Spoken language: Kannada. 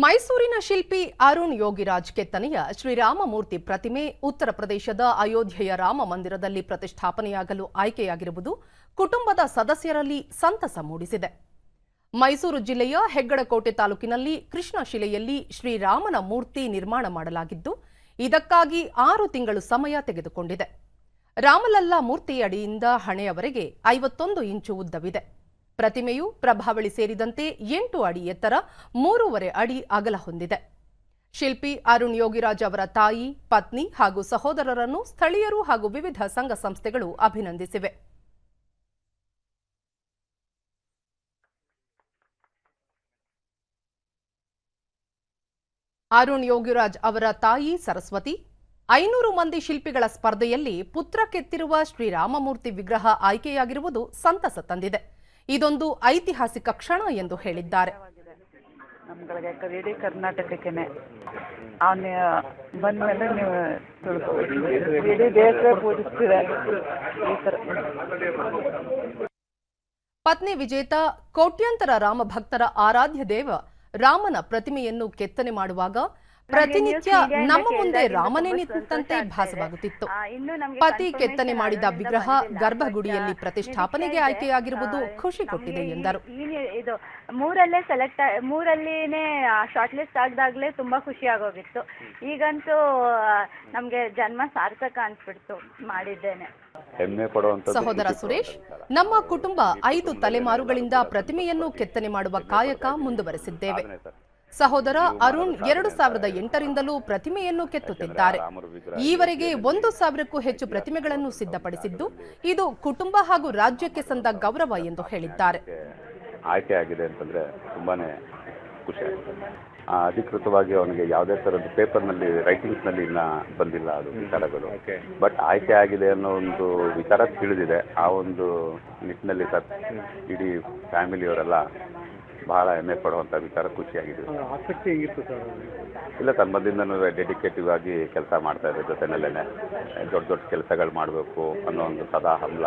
ಮೈಸೂರಿನ ಶಿಲ್ಪಿ ಅರುಣ್ ಯೋಗಿರಾಜ್ ಕೆತ್ತನೆಯ ಶ್ರೀರಾಮಮೂರ್ತಿ ಪ್ರತಿಮೆ ಉತ್ತರ ಪ್ರದೇಶದ ಅಯೋಧ್ಯೆಯ ರಾಮ ಮಂದಿರದಲ್ಲಿ ಪ್ರತಿಷ್ಠಾಪನೆಯಾಗಲು ಆಯ್ಕೆಯಾಗಿರುವುದು ಕುಟುಂಬದ ಸದಸ್ಯರಲ್ಲಿ ಸಂತಸ ಮೂಡಿಸಿದೆ. ಮೈಸೂರು ಜಿಲ್ಲೆಯ ಹೆಗ್ಗಡಕೋಟೆ ತಾಲೂಕಿನಲ್ಲಿ ಕೃಷ್ಣಶಿಲೆಯಲ್ಲಿ ಶ್ರೀರಾಮನ ಮೂರ್ತಿ ನಿರ್ಮಾಣ ಮಾಡಲಾಗಿದ್ದು, ಇದಕ್ಕಾಗಿ ಆರು ತಿಂಗಳು ಸಮಯ ತೆಗೆದುಕೊಂಡಿದೆ. ರಾಮಲಲ್ಲಾ ಮೂರ್ತಿಯಡಿಯಿಂದ ಹಣೆಯವರೆಗೆ ಐವತ್ತೊಂದು ಇಂಚು ಉದ್ದವಿದೆ. ಪ್ರತಿಮೆಯು ಪ್ರಭಾವಳಿ ಸೇರಿದಂತೆ ಎಂಟು ಅಡಿ ಎತ್ತರ ಮೂರುವರೆ ಅಡಿ ಅಗಲ ಹೊಂದಿದೆ. ಶಿಲ್ಪಿ ಅರುಣ್ ಯೋಗಿರಾಜ್ ಅವರ ತಾಯಿ, ಪತ್ನಿ ಹಾಗೂ ಸಹೋದರರನ್ನು ಸ್ಥಳೀಯರು ಹಾಗೂ ವಿವಿಧ ಸಂಘ ಸಂಸ್ಥೆಗಳು ಅಭಿನಂದಿಸಿವೆ. ಅರುಣ್ ಯೋಗಿರಾಜ್ ಅವರ ತಾಯಿ ಸರಸ್ವತಿ, ಐನೂರು ಮಂದಿ ಶಿಲ್ಪಿಗಳ ಸ್ಪರ್ಧೆಯಲ್ಲಿ ಪುತ್ರ ಕೆತ್ತಿರುವ ಶ್ರೀರಾಮಮೂರ್ತಿ ವಿಗ್ರಹ ಆಯ್ಕೆಯಾಗಿರುವುದು ಸಂತಸ ತಂದಿದೆ. ಇದೊಂದು ಐತಿಹಾಸಿಕ ಕ್ಷಣ ಎಂದು ಹೇಳಿದ್ದಾರೆ. ನಮ್ಗಳಿಗೆ ಇಡೀ ಕರ್ನಾಟಕಕ್ಕೇನೆ. ಅವನ ಬಂದಮೇಲೆ ನೀವು ಇಡೀ ದೇಶ ಪೂಜಿಸ್ತೀರ. ಈ ಥರ. ಪತ್ನಿ ವಿಜೇತ ಕೋಟ್ಯಂತರ ರಾಮ ಭಕ್ತರ ಆರಾಧ್ಯ ದೇವ ರಾಮನ ಪ್ರತಿಮೆಯನ್ನು ಕೆತ್ತನೆ ಮಾಡುವಾಗ ಪ್ರತಿನಿತ್ಯ ನಮ್ಮ ಮುಂದೆ ರಾಮನೇ ನಿಂತಂತೆ ಭಾಸವಾಗುತ್ತಿತ್ತು. ಪತಿ ಕೆತ್ತನೆ ಮಾಡಿದ ವಿಗ್ರಹ ಗರ್ಭಗುಡಿಯಲ್ಲಿ ಪ್ರತಿಷ್ಠಾಪನೆಗೆ ಆಯ್ಕೆಯಾಗಿರುವುದು ಖುಷಿ ಕೊಟ್ಟಿದೆ ಎಂದರು. ಇದು ಮೂರಲ್ಲೇ ಸೆಲೆಕ್ಟ್ ಮೂರಲ್ಲಿನೇ ಶಾರ್ಟ್ ಲಿಸ್ಟ್ ಆಗದಾಗ್ಲೇ ತುಂಬಾ ಖುಷಿ ಆಗೋಗಿತ್ತು. ಈಗಂತೂ ನಮ್ಗೆ ಜನ್ಮ ಸಾರ್ಥಕ ಅನ್ಸ್ಬಿಡ್ತು ಮಾಡಿದ್ದೇನೆ. ಸಹೋದರ ಸುರೇಶ್ ನಮ್ಮ ಕುಟುಂಬ ಐದು ತಲೆಮಾರುಗಳಿಂದ ಪ್ರತಿಮೆಯನ್ನು ಕೆತ್ತನೆ ಮಾಡುವ ಕಾಯಕ ಮುಂದುವರೆಸಿದ್ದೇವೆ. ಸಹೋದರ ಅರುಣ್ ಎರಡು ಸಾವಿರದ ಎಂಟರಿಂದಲೂ ಪ್ರತಿಮೆಯನ್ನು ಕೆತ್ತುತ್ತಿದ್ದಾರೆ. ಈವರೆಗೆ ಒಂದು ಸಾವಿರಕ್ಕೂ ಹೆಚ್ಚು ಪ್ರತಿಮೆಗಳನ್ನು ಸಿದ್ಧಪಡಿಸಿದ್ದು ಇದು ಕುಟುಂಬ ಹಾಗೂ ರಾಜ್ಯಕ್ಕೆ ಸಂದ ಗೌರವ ಎಂದು ಹೇಳಿದ್ದಾರೆ. ಆಯ್ಕೆ ಆಗಿದೆ ಅಂತಂದ್ರೆ ತುಂಬಾನೇ ಖುಷಿ ಅಧಿಕೃತವಾಗಿ ಅವನಿಗೆ ಯಾವುದೇ ಥರದ ಪೇಪರ್ನಲ್ಲಿ ರೈಟಿಂಗ್ಸ್ನಲ್ಲಿ ಇನ್ನ ಬಂದಿಲ್ಲ ಅದು ವಿಚಾರಗಳು. ಬಟ್ ಆಯ್ಕೆ ಆಗಿದೆ ಅನ್ನೋ ಒಂದು ವಿಚಾರ ತಿಳಿದಿದೆ. ಆ ಒಂದು ನಿಟ್ಟಿನಲ್ಲಿ ಸರ್ ಇಡೀ ಫ್ಯಾಮಿಲಿಯವರೆಲ್ಲ ಬಹಳ ಹೆಮ್ಮೆ ಪಡುವಂಥ ವಿಚಾರ ಖುಷಿಯಾಗಿದೆ. ಆಸಕ್ತಿ ಹೇಗಿತ್ತು ಸರ್ ಇಲ್ಲ ತನ್ನ ಮೊದಲಿಂದನೂ ಡೆಡಿಕೇಟಿವ್ ಆಗಿ ಕೆಲಸ ಮಾಡ್ತಾ ಇದ್ದಾರೆ ಜೊತೆನಲ್ಲೇ ದೊಡ್ಡ ದೊಡ್ಡ ಕೆಲಸಗಳು ಮಾಡಬೇಕು ಅನ್ನೋ ಒಂದು ಸದಾ ಹಂಬಲ.